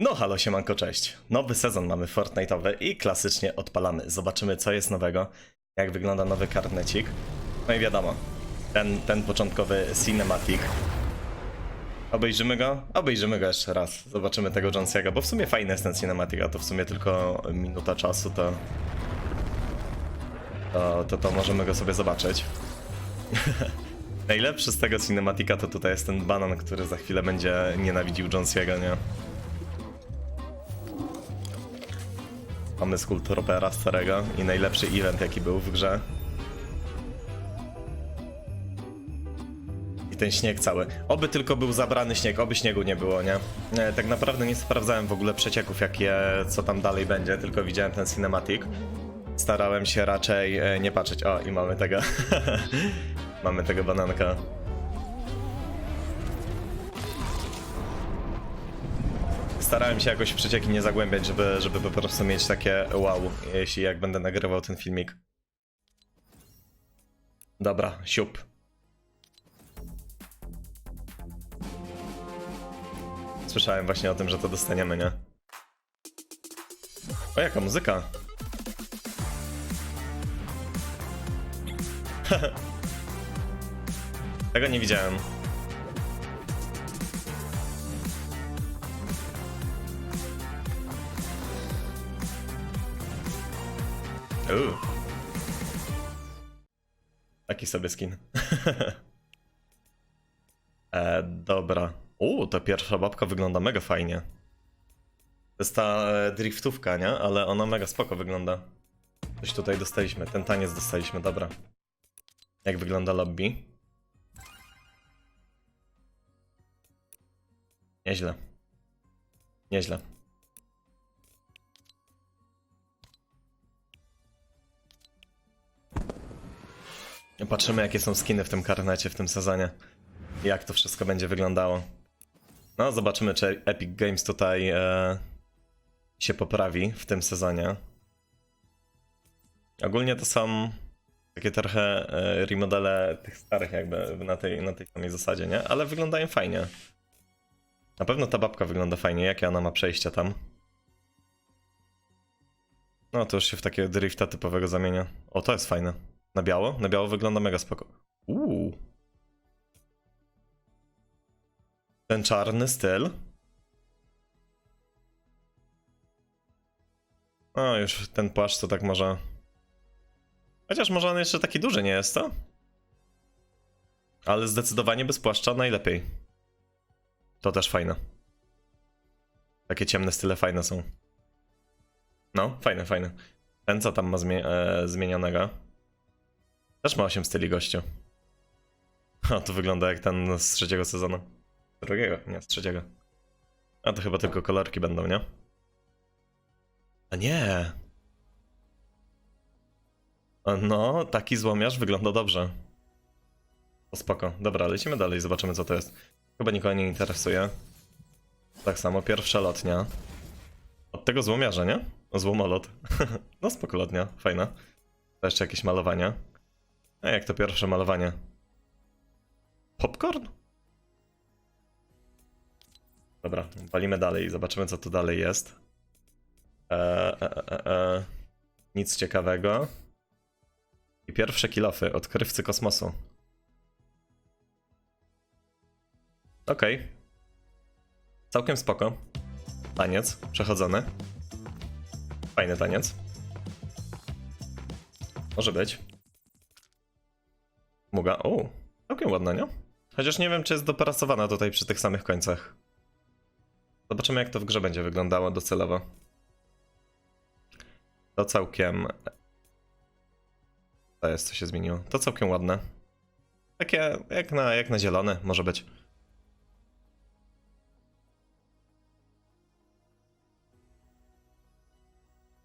No halo siemanko, cześć. Nowy sezon mamy Fortnite'owy i klasycznie odpalamy. Zobaczymy co jest nowego, jak wygląda nowy karnecik. No i wiadomo, ten, ten początkowy cinematic. Obejrzymy go? Obejrzymy go jeszcze raz. Zobaczymy tego Jonesiego, bo w sumie fajny jest ten cinematic, a to w sumie tylko minuta czasu, to... To, to, to możemy go sobie zobaczyć. Najlepszy z tego cinematika to tutaj jest ten banan, który za chwilę będzie nienawidził Jonesiego, nie? Mamy skulpturopera starego i najlepszy event jaki był w grze. I ten śnieg cały. Oby tylko był zabrany śnieg, oby śniegu nie było, nie? nie tak naprawdę nie sprawdzałem w ogóle przecieków, jakie, co tam dalej będzie, tylko widziałem ten cinematic. Starałem się raczej e, nie patrzeć. O, i mamy tego. mamy tego bananka. Starałem się jakoś w przecieki nie zagłębiać, żeby, żeby po prostu mieć takie wow, jeśli jak będę nagrywał ten filmik. Dobra, siup. Słyszałem właśnie o tym, że to dostaniemy, nie? O, jaka muzyka. Tego nie widziałem. Uuu. Taki sobie skin. e, dobra. Uuu, ta pierwsza babka wygląda mega fajnie. To jest ta e, driftówka, nie? Ale ona mega spoko wygląda. Coś tutaj dostaliśmy. Ten taniec dostaliśmy, dobra. Jak wygląda lobby? Nieźle. Nieźle. Patrzymy, jakie są skiny w tym karnecie w tym sezonie. Jak to wszystko będzie wyglądało. No, zobaczymy, czy Epic Games tutaj e, się poprawi w tym sezonie. Ogólnie to są takie trochę e, remodele tych starych jakby na tej, na tej samej zasadzie, nie? Ale wyglądają fajnie. Na pewno ta babka wygląda fajnie. Jakie ona ma przejścia tam? No, to już się w takiego drifta typowego zamienia. O, to jest fajne. Na biało? Na biało wygląda mega spoko. Uuu. Ten czarny styl. O, już ten płaszcz to tak może... Chociaż może on jeszcze taki duży nie jest, co? Ale zdecydowanie bez płaszcza najlepiej. To też fajne. Takie ciemne style fajne są. No, fajne, fajne. Ten co tam ma zmie e? Też ma 8 styli gościu. A to wygląda jak ten z trzeciego sezonu. Drugiego? Nie, z trzeciego. A to chyba tylko kolorki będą, nie? A nie! A No, taki złomiarz wygląda dobrze. To spoko. Dobra, lecimy dalej, zobaczymy co to jest. Chyba nikogo nie interesuje. Tak samo, pierwsza lotnia. Od tego złomiarza, nie? Złomolot. no spoko lotnia, fajna. To jeszcze jakieś malowania. A jak to pierwsze malowanie? Popcorn? Dobra, walimy dalej i zobaczymy co tu dalej jest. Eee, e, e. Nic ciekawego. I pierwsze kilofy, odkrywcy kosmosu. Okej. Całkiem spoko. Taniec, przechodzony. Fajny taniec. Może być. Muga. O, całkiem ładna, nie? Chociaż nie wiem, czy jest dopracowana tutaj przy tych samych końcach. Zobaczymy, jak to w grze będzie wyglądało docelowo. To całkiem. To jest, co się zmieniło. To całkiem ładne. Takie jak na, jak na zielone, może być.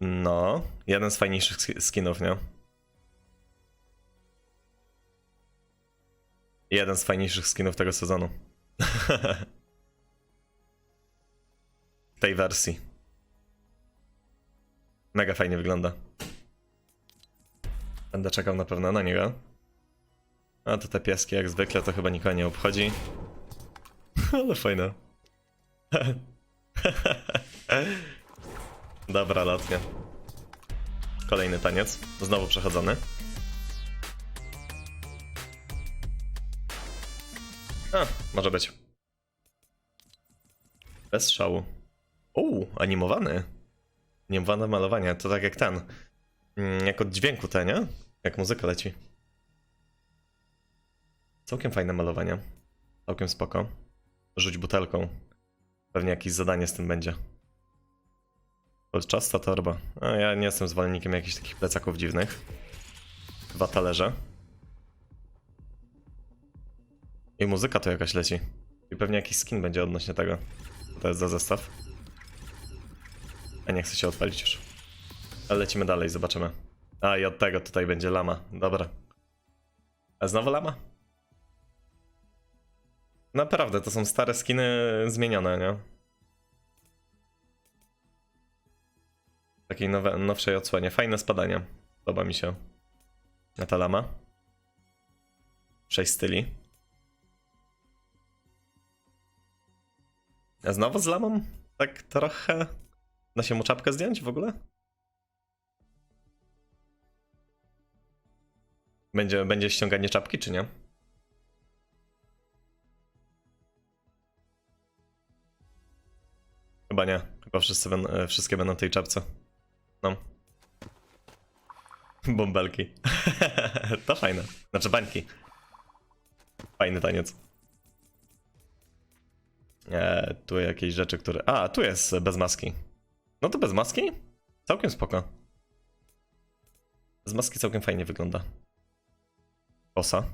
No, jeden z fajniejszych sk- skinów, nie? Jeden z fajniejszych skinów tego sezonu. tej wersji. Mega fajnie wygląda. Będę czekał na pewno na niego. A to te pieski jak zwykle to chyba nikogo nie obchodzi. Ale fajne. Dobra, lotnie. Kolejny taniec. Znowu przechodzony. A, może być. Bez szału. Uuu, animowany. Animowane malowanie, to tak jak ten. Mm, Jak od dźwięku te, nie? Jak muzyka leci. Całkiem fajne malowanie. Całkiem spoko. Rzuć butelką. Pewnie jakieś zadanie z tym będzie. Czasta torba. A ja nie jestem zwolennikiem jakichś takich plecaków dziwnych. Dwa talerze. I muzyka to jakaś leci. I pewnie jakiś skin będzie odnośnie tego. To jest za zestaw. A nie chcę się odpalić już. Ale lecimy dalej, zobaczymy. A i od tego tutaj będzie lama. Dobra. A znowu lama? Naprawdę, to są stare skiny zmienione, nie? Takiej nowe, nowszej odsłonie. Fajne spadanie. Podoba mi się. A ta lama? Sześć styli. A znowu z lamą? Tak trochę... Da się mu czapkę zdjąć w ogóle? Będzie, będzie ściąganie czapki, czy nie? Chyba nie. Chyba wszyscy ben, e, wszystkie będą w tej czapce. No. Bąbelki. to fajne. Znaczy bańki. Fajny taniec. E, tu jakieś rzeczy, które... A, tu jest bez maski. No to bez maski? Całkiem spoko. Bez maski całkiem fajnie wygląda. Kosa.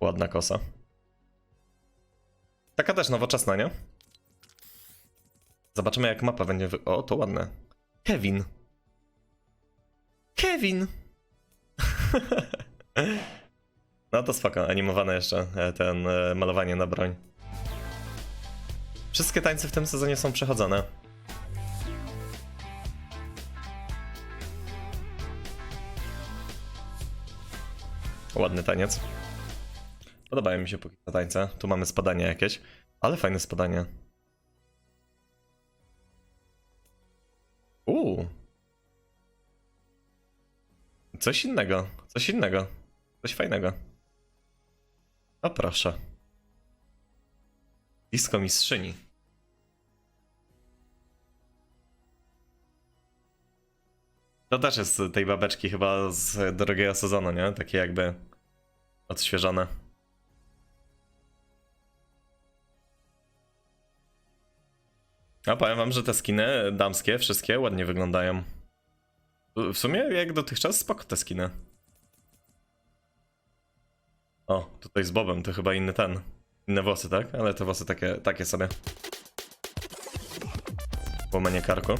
Ładna kosa. Taka też nowoczesna, nie? Zobaczymy jak mapa będzie wy... O, to ładne. Kevin. Kevin! no to spoko, animowane jeszcze e, ten e, malowanie na broń. Wszystkie tańce w tym sezonie są przechodzone. Ładny taniec. Podobają mi się póki co tańce. Tu mamy spadanie jakieś, ale fajne spadanie. Uuu. Coś innego, coś innego. Coś fajnego. O proszę. Disco mistrzyni. To też jest tej babeczki chyba z drugiego sezonu, nie? Takie jakby odświeżone. A powiem wam, że te skiny damskie wszystkie ładnie wyglądają. W sumie jak dotychczas spoko te skiny. O, tutaj z Bobem, to chyba inny ten. Inne włosy, tak? Ale te włosy takie, takie sobie. Łamanie karku.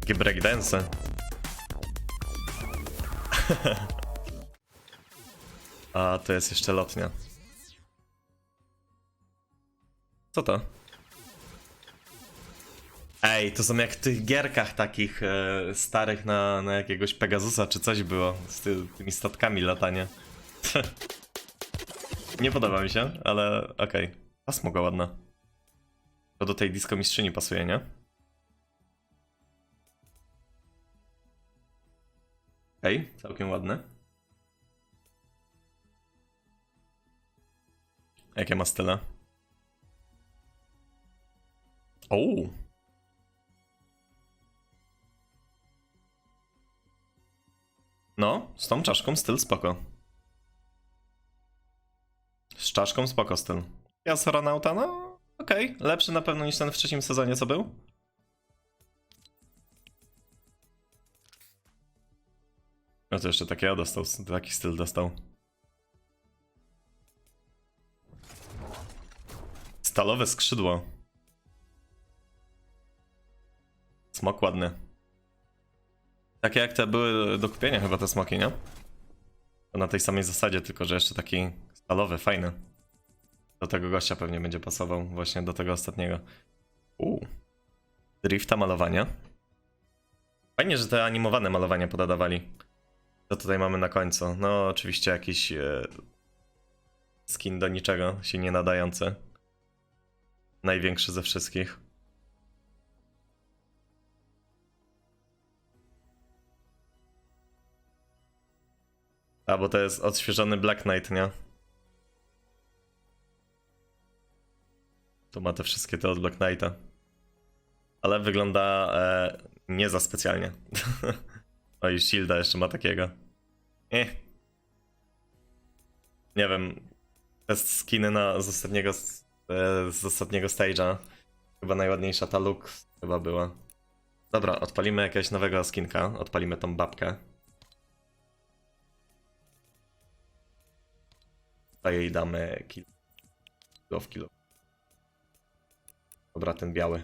Takie breakdance. A, to jest jeszcze lotnia. Co to? Ej, to są jak w tych gierkach takich e, starych na, na jakiegoś Pegasusa czy coś było. Z ty, tymi statkami latanie. Nie podoba mi się, ale okej. Okay. Pasmoga ładna. To do tej disco mistrzyni pasuje, nie? Ej, całkiem ładne. Jakie ma style? Ouu. No, z tą czaszką styl spoko. Z czaszką spoko styl. Ja z Ronauta, no okej. Lepszy na pewno niż ten w trzecim sezonie, co był. No to jeszcze takiego dostał, taki styl dostał. Stalowe skrzydło. Smok ładny. Takie jak te były do kupienia chyba te smoki, nie? To na tej samej zasadzie, tylko że jeszcze taki stalowy, fajny. Do tego gościa pewnie będzie pasował, właśnie do tego ostatniego. Uuu. Drifta malowania. Fajnie, że te animowane malowania podadawali. Co tutaj mamy na końcu? No, oczywiście jakiś e, skin do niczego, się nie nadający. największy ze wszystkich. A, bo to jest odświeżony Black Knight, nie? Tu ma te wszystkie te od Black Knighta. Ale wygląda e, nie za specjalnie. o i Shielda jeszcze ma takiego. Eh. Nie wiem. Te skiny na, z ostatniego, e, z ostatniego stage'a. Chyba najładniejsza ta Lux chyba była. Dobra, odpalimy jakiegoś nowego skinka. Odpalimy tą babkę. A jej damy kill. Kill of kill. Dobra, ten biały.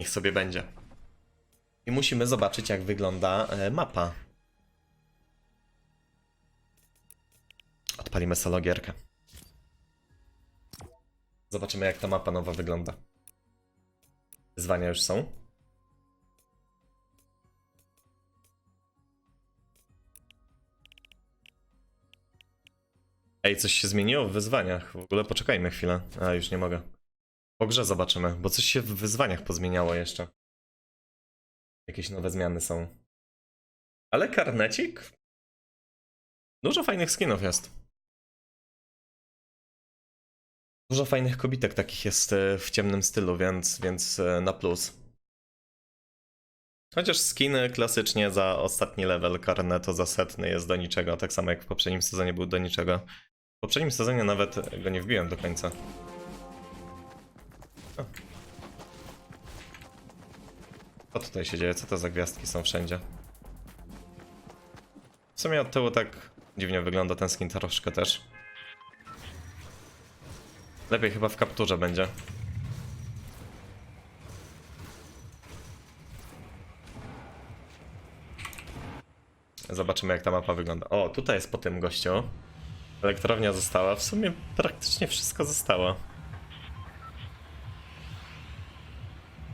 Niech sobie będzie. I musimy zobaczyć, jak wygląda e, mapa. Odpalimy solo gierkę. Zobaczymy, jak ta mapa nowa wygląda. Wyzwania już są. Ej, coś się zmieniło w wyzwaniach. W ogóle poczekajmy chwilę. A, już nie mogę. Po grze zobaczymy, bo coś się w wyzwaniach pozmieniało jeszcze. Jakieś nowe zmiany są. Ale karnecik? Dużo fajnych skinów jest. Dużo fajnych kobitek takich jest e, w ciemnym stylu, więc, więc e, na plus. Chociaż skiny klasycznie za ostatni level karneto za setny jest do niczego, tak samo jak w poprzednim sezonie był do niczego. Poprzednim sezonie nawet go nie wbiłem do końca. Co tutaj się dzieje? Co to za gwiazdki są wszędzie? W sumie od tyłu tak dziwnie wygląda ten skin troszkę też. Lepiej chyba w kapturze będzie. Zobaczymy jak ta mapa wygląda. O, tutaj jest po tym gościu. Elektrownia została. W sumie praktycznie wszystko zostało.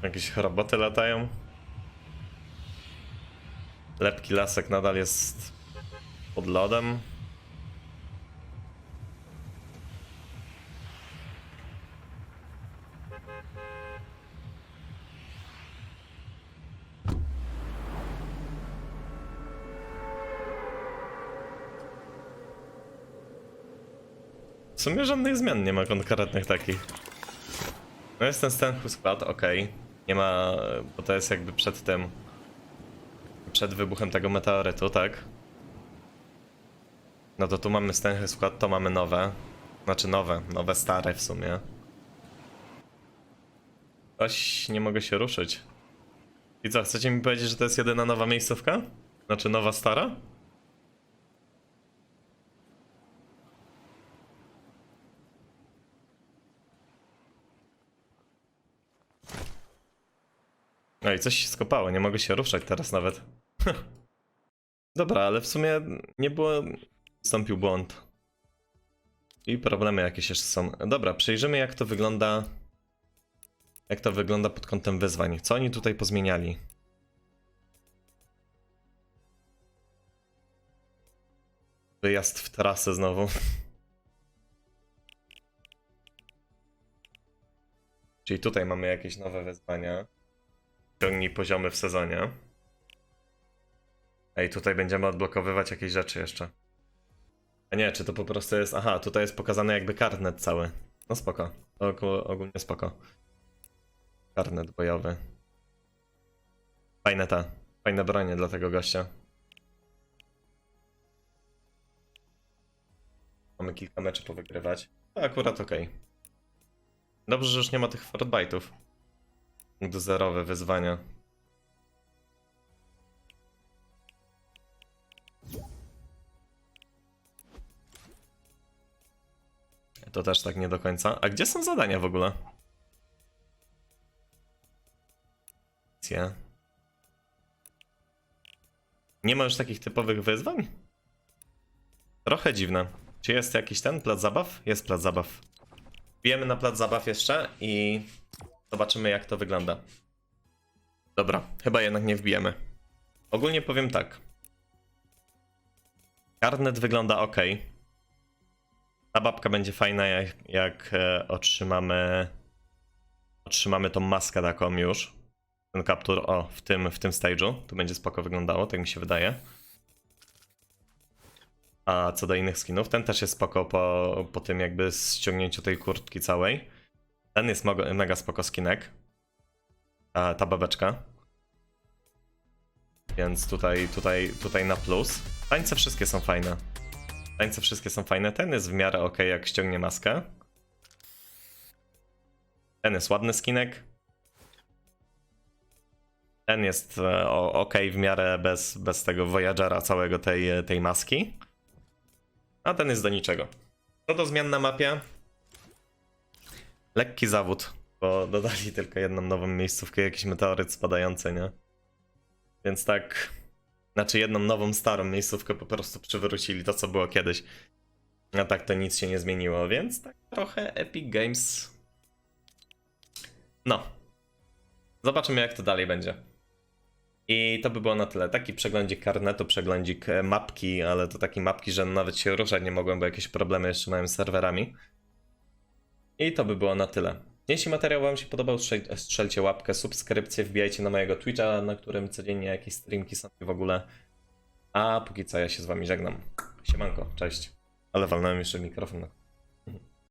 Jakieś roboty latają. Lepki lasek nadal jest pod lodem. W sumie żadnych zmian nie ma konkretnych takich. No jest ten Stanhu skład, okej. Nie ma, bo to jest jakby przed tym. Przed wybuchem tego meteorytu, tak? No to tu mamy Stanhu skład, to mamy nowe. Znaczy nowe, nowe stare w sumie. Coś nie mogę się ruszyć. I co, chcecie mi powiedzieć, że to jest jedyna nowa miejscówka? Znaczy nowa stara? No i coś się skopało, nie mogę się ruszać teraz nawet. Dobra, ale w sumie nie było... Wstąpił błąd. I problemy jakieś jeszcze są. Dobra, przejrzymy jak to wygląda... Jak to wygląda pod kątem wyzwań. Co oni tutaj pozmieniali? Wyjazd w trasę znowu. Czyli tutaj mamy jakieś nowe wyzwania. Ciągnij poziomy w sezonie. Ej, tutaj będziemy odblokowywać jakieś rzeczy jeszcze. A nie, czy to po prostu jest... Aha, tutaj jest pokazany jakby karnet cały. No spoko. Ogó- ogólnie spoko. Karnet bojowy. Fajne ta. Fajne bronie dla tego gościa. Mamy kilka meczy powygrywać. To akurat okej. Dobrze, że już nie ma tych Fortbite'ów. Do zerowe wyzwania. To też tak nie do końca. A gdzie są zadania w ogóle? Cie. Nie ma już takich typowych wyzwań? Trochę dziwne. Czy jest jakiś ten plac zabaw? Jest plac zabaw. Bijemy na plac zabaw jeszcze i zobaczymy jak to wygląda. Dobra, chyba jednak nie wbijemy. Ogólnie powiem tak. Karnet wygląda ok. Ta babka będzie fajna, jak, jak e, otrzymamy. Otrzymamy tą maskę taką już. Ten kaptur, o, w tym, w tym stage'u. Tu będzie spoko wyglądało, tak mi się wydaje. A co do innych skinów, ten też jest spoko po, po tym jakby ściągnięciu tej kurtki całej. Ten jest mega spoko skinek. Ta, ta babeczka. Więc tutaj, tutaj, tutaj na plus. Tańce wszystkie są fajne. Tańce wszystkie są fajne. Ten jest w miarę ok, jak ściągnie maskę. Ten jest ładny skinek. Ten jest e, ok w miarę bez, bez tego Voyagera całego tej, tej maski. A ten jest do niczego. Co do zmian na mapie? Lekki zawód, bo dodali tylko jedną nową miejscówkę, jakiś meteoryt spadający, nie? Więc tak. Znaczy jedną nową, starą miejscówkę po prostu przywrócili to, co było kiedyś. A tak to nic się nie zmieniło, więc tak trochę Epic Games. No. Zobaczymy, jak to dalej będzie. I to by było na tyle. Taki przeglądzik karnetu, przeglądzik mapki, ale to taki mapki, że nawet się ruszać nie mogłem, bo jakieś problemy jeszcze mają z serwerami. I to by było na tyle. Jeśli materiał Wam się podobał, strzel- strzelcie łapkę, subskrypcję, wbijajcie na mojego Twitcha, na którym codziennie jakieś streamki są w ogóle. A póki co ja się z Wami żegnam. Siemanko, cześć. Ale walnąłem jeszcze mikrofon na